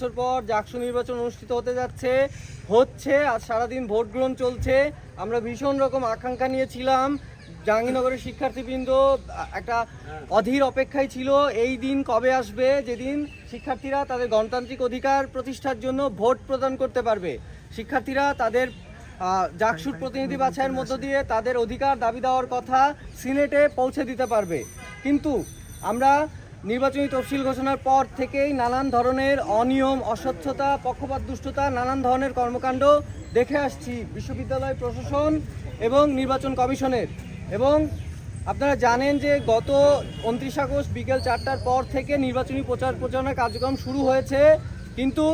বছর পর জাকসু নির্বাচন অনুষ্ঠিত হতে যাচ্ছে, হচ্ছে, আর সারাদিন ভোট গ্রহণ চলছে। আমরা ভীষণ রকম আকাঙ্ক্ষা নিয়েছিলাম জাহাঙ্গীরনগরের শিক্ষার্থীবৃন্দ, একটা অধীর অপেক্ষায় ছিল এই দিন কবে আসবে, যেদিন শিক্ষার্থীরা তাদের গণতান্ত্রিক অধিকার প্রতিষ্ঠার জন্য ভোট প্রদান করতে পারবে। শিক্ষার্থীরা তাদের জাকসুর প্রতিনিধি বাছাইয়ের মধ্য দিয়ে তাদের অধিকার দাবি দেওয়ার কথা সিনেটে পৌঁছে দিতে পারবে। কিন্তু আমরা নির্বাচনী তফসিল ঘোষণার পর থেকেই নানান ধরনের অনিয়ম, অস্বচ্ছতা, পক্ষপাত, দুষ্টতা, নানান ধরনের কর্মকাণ্ড দেখে আসছি বিশ্ববিদ্যালয় প্রশাসন এবং নির্বাচন কমিশনের। এবং আপনারা জানেন যে গত উনত্রিশ আগস্ট বিকেল চারটার পর থেকে নির্বাচনী প্রচার প্রচারণা কার্যক্রম শুরু হয়েছে। কিন্তু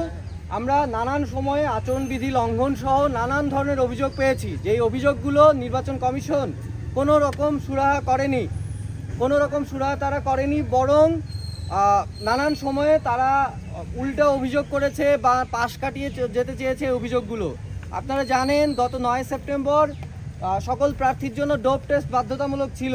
আমরা নানান সময়ে আচরণবিধি লঙ্ঘন সহ নানান ধরনের অভিযোগ পেয়েছি। যেই অভিযোগগুলো নির্বাচন কমিশন কোনো রকম সুরাহা করেনি কোনো রকম সুরাহা তারা করেনি, বরং নানান সময়ে তারা উল্টো অভিযোগ করেছে বা পাশ কাটিয়ে যেতে চেয়েছে অভিযোগগুলো। আপনারা জানেন, গত নয় সেপ্টেম্বর সকল প্রার্থীর জন্য ডোপ টেস্ট বাধ্যতামূলক ছিল।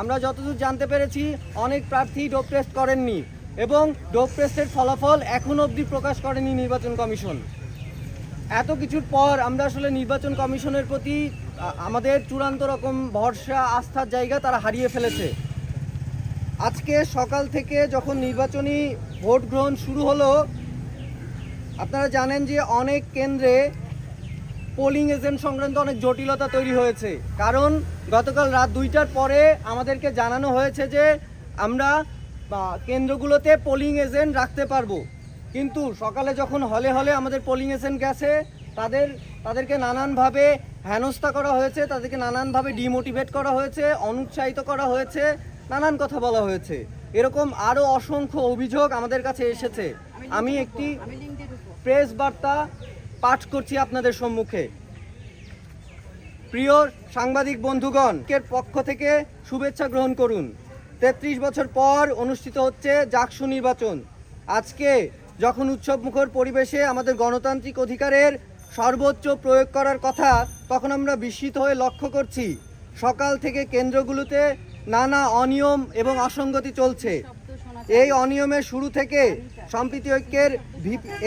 আমরা যতদূর জানতে পেরেছি, অনেক প্রার্থী ডোপ টেস্ট করেননি এবং ডোপ টেস্টের ফলাফল এখন অবধি প্রকাশ করেনি নির্বাচন কমিশন। এত কিছুর পর আমরা আসলে নির্বাচন কমিশনের প্রতি আমাদের চূড়ান্ত রকম ভরসা, আস্থার জায়গা তারা হারিয়ে ফেলেছে। আজকে সকাল থেকে যখন নির্বাচনী ভোট গ্রহণ শুরু হলো, আপনারা জানেন যে অনেক কেন্দ্রে পোলিং এজেন্ট সংক্রান্ত অনেক জটিলতা তৈরি হয়েছে। কারণ গতকাল রাত দুইটার পরে আমাদেরকে জানানো হয়েছে যে আমরা কেন্দ্রগুলোতে পোলিং এজেন্ট রাখতে পারব। কিন্তু সকালে যখন হলে হলে আমাদের পোলিং এজেন্ট গেছে, তাদের, তাদেরকে নানানভাবে হেনস্থা করা হয়েছে, তাদেরকে নানানভাবে ডিমোটিভেট করা হয়েছে, অনুৎসাহিত করা হয়েছে। নানান কথা বলা হয়েছে। এরকম আরও অসংখ্য অভিযোগ আমাদের কাছে এসেছে। আমি একটি প্রেস বার্তা পাঠ করছি আপনাদের সম্মুখে। প্রিয় সাংবাদিক বন্ধুগণ এর পক্ষ থেকে শুভেচ্ছা গ্রহণ করুন। তেত্রিশ বছর পর অনুষ্ঠিত হচ্ছে জাকসু নির্বাচন। আজকে যখন উৎসবমুখর পরিবেশে আমাদের গণতান্ত্রিক অধিকারের সর্বোচ্চ প্রয়োগ করার কথা তখন আমরা বিস্মিত হয়ে লক্ষ্য করছি। সকাল থেকে কেন্দ্রগুলোতে নানা অনিয়ম এবং অসঙ্গতি চলছে। এই অনিয়মের শুরু থেকে সম্প্রীতি ঐক্যের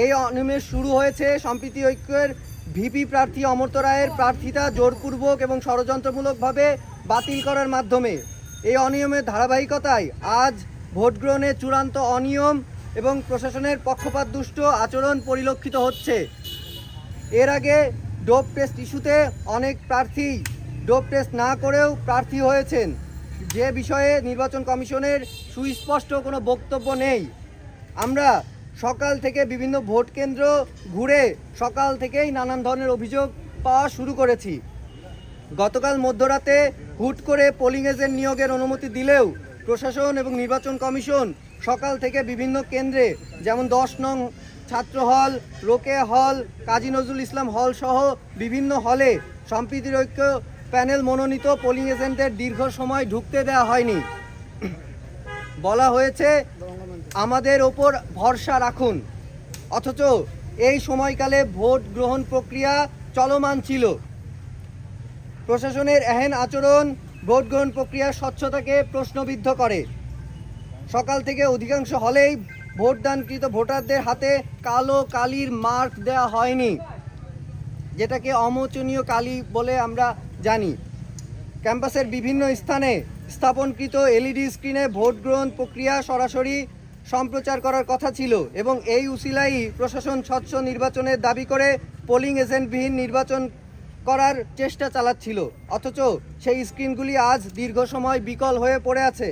এই অনিয়মের শুরু হয়েছে সম্প্রীতি ঐক্যের ভিপি প্রার্থী অমর্ত রায়ের প্রার্থিতা জোরপূর্বক এবং ষড়যন্ত্রমূলকভাবে বাতিল করার মাধ্যমে। এই অনিয়মের ধারাবাহিকতায় আজ ভোট গ্রহণে চূড়ান্ত অনিয়ম এবং প্রশাসনের পক্ষপাত দুষ্ট আচরণ পরিলক্ষিত হচ্ছে। এর আগে ডোপ টেস্ট ইস্যুতে অনেক প্রার্থী ডোপ টেস্ট না করেও প্রার্থী হয়েছেন। যে বিষয়ে নির্বাচন কমিশনের সুস্পষ্ট কোনো বক্তব্য নেই, আমরা সকাল থেকে বিভিন্ন ভোট কেন্দ্র ঘুরে সকাল থেকেই নানান ধরনের অভিযোগ পাওয়া শুরু করেছি। গতকাল মধ্যরাতে হুট করে পোলিং এজেন্ট নিয়োগের অনুমতি দিলেও প্রশাসন এবং নির্বাচন কমিশন সকাল থেকে বিভিন্ন কেন্দ্রে, যেমন দশ নং ছাত্র হল রোকে হল, কাজী নজরুল ইসলাম হল সহ বিভিন্ন হলে সম্প্রীতির ঐক্য প্যানেল মনোনীত পোলিং এজেন্টদের দীর্ঘ সময় ঢুকতে দেওয়া হয়নি। বলা হয়েছে, আমাদের ওপর ভরসা রাখুন। অথচ এই সময়কালে ভোট গ্রহণ প্রক্রিয়া চলমান ছিল। প্রশাসনের এহেন আচরণ ভোট গ্রহণ প্রক্রিয়ার স্বচ্ছতাকে প্রশ্নবিদ্ধ করে। সকাল থেকে অধিকাংশ হলেই ভোটদানকৃত ভোটারদের হাতে কালো কালির মার্ক দেওয়া হয়নি, যেটাকে অমোচনীয় কালি বলে আমরা জানি। ক্যাম্পাসের বিভিন্ন স্থানে স্থাপনকৃত এলইডি স্ক্রিনে ভোট গ্রহণ প্রক্রিয়া সরাসরি সম্প্রচার করার কথা ছিল এবং এই উসিলাই প্রশাসন স্বচ্ছ নির্বাচনের দাবি করে পোলিং এজেন্টবিহীন নির্বাচন করার চেষ্টা চালাচ্ছিল। অথচ সেই স্ক্রিনগুলি আজ দীর্ঘ সময় বিকল হয়ে পড়ে আছে।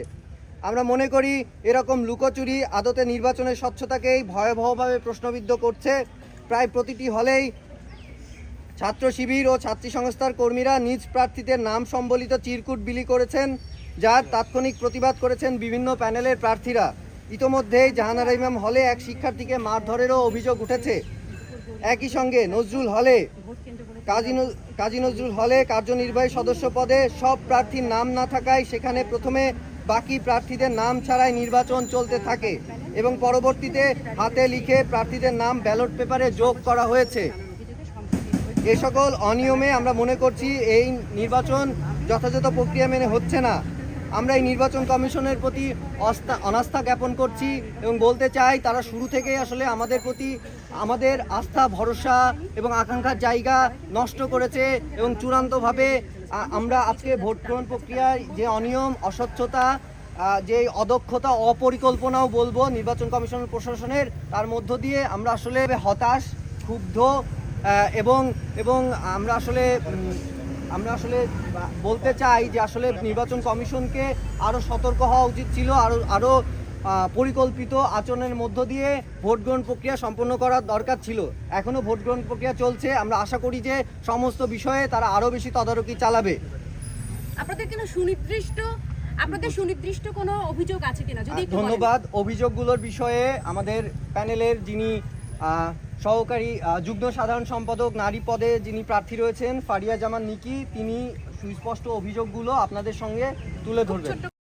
আমরা মনে করি এরকম লুকোচুরি আদতে নির্বাচনের স্বচ্ছতাকেই ভয়াবহভাবে প্রশ্নবিদ্ধ করছে। প্রায় প্রতিটি হলেই ছাত্র শিবির ও ছাত্রী সংস্থার কর্মীরা নিজ প্রার্থীদের নাম সম্বলিত চিরকুট বিলি করেছেন, যার তাৎক্ষণিক প্রতিবাদ করেছেন বিভিন্ন প্যানেলের প্রার্থীরা। ইতোমধ্যেই জাহানারা ইমাম হলে এক শিক্ষার্থীকে মারধরেরও অভিযোগ উঠেছে। একই সঙ্গে নজরুল হলে কাজী নজরুল হলে কার্যনির্বাহী সদস্য পদে সব প্রার্থীর নাম না থাকায় সেখানে প্রথমে বাকি প্রার্থীদের নাম ছাড়াই নির্বাচন চলতে থাকে এবং পরবর্তীতে হাতে লিখে প্রার্থীদের নাম ব্যালট পেপারে যোগ করা হয়েছে। এ সকল অনিয়মে আমরা মনে করছি এই নির্বাচন যথাযথ প্রক্রিয়া মেনে হচ্ছে না। আমরা এই নির্বাচন কমিশনের প্রতি অস্থা, অনাস্থা জ্ঞাপন করছি এবং বলতে চাই, তারা শুরু থেকেই আসলে আমাদের প্রতি আমাদের আস্থা, ভরসা এবং আকাঙ্ক্ষার জায়গা নষ্ট করেছে এবং চূড়ান্তভাবে আমরা আজকে ভোট গ্রহণ প্রক্রিয়ায় যে অনিয়ম, অস্বচ্ছতা যে অদক্ষতা, অপরিকল্পনাও বলব নির্বাচন কমিশন প্রশাসনের, তার মধ্য দিয়ে আমরা আসলে হতাশ, ক্ষুব্ধ এবং এবং আমরা আসলে আমরা আসলে বলতে চাই যে আসলে নির্বাচন কমিশনকে আরও সতর্ক হওয়া উচিত ছিল আরও আরও পরিকল্পিত আচরণের মধ্য দিয়ে ভোট গ্রহণ প্রক্রিয়া সম্পন্ন করার দরকার ছিল। এখনও ভোট গ্রহণ প্রক্রিয়া চলছে। আমরা আশা করি যে সমস্ত বিষয়ে তারা আরও বেশি তদারকি চালাবে। আপনাদের কেন সুনির্দিষ্ট আপনাদের সুনির্দিষ্ট কোনো অভিযোগ আছে কিনা? যদি ধন্যবাদ। অভিযোগগুলোর বিষয়ে আমাদের প্যানেলের যিনি সহকারী যুগ্ম সাধারণ সম্পাদক নারী পদে যিনি প্রার্থী রয়েছেন, ফারিয়া জামান নিকি, তিনি সুস্পষ্ট অভিযোগগুলো আপনাদের সঙ্গে তুলে ধরবেন।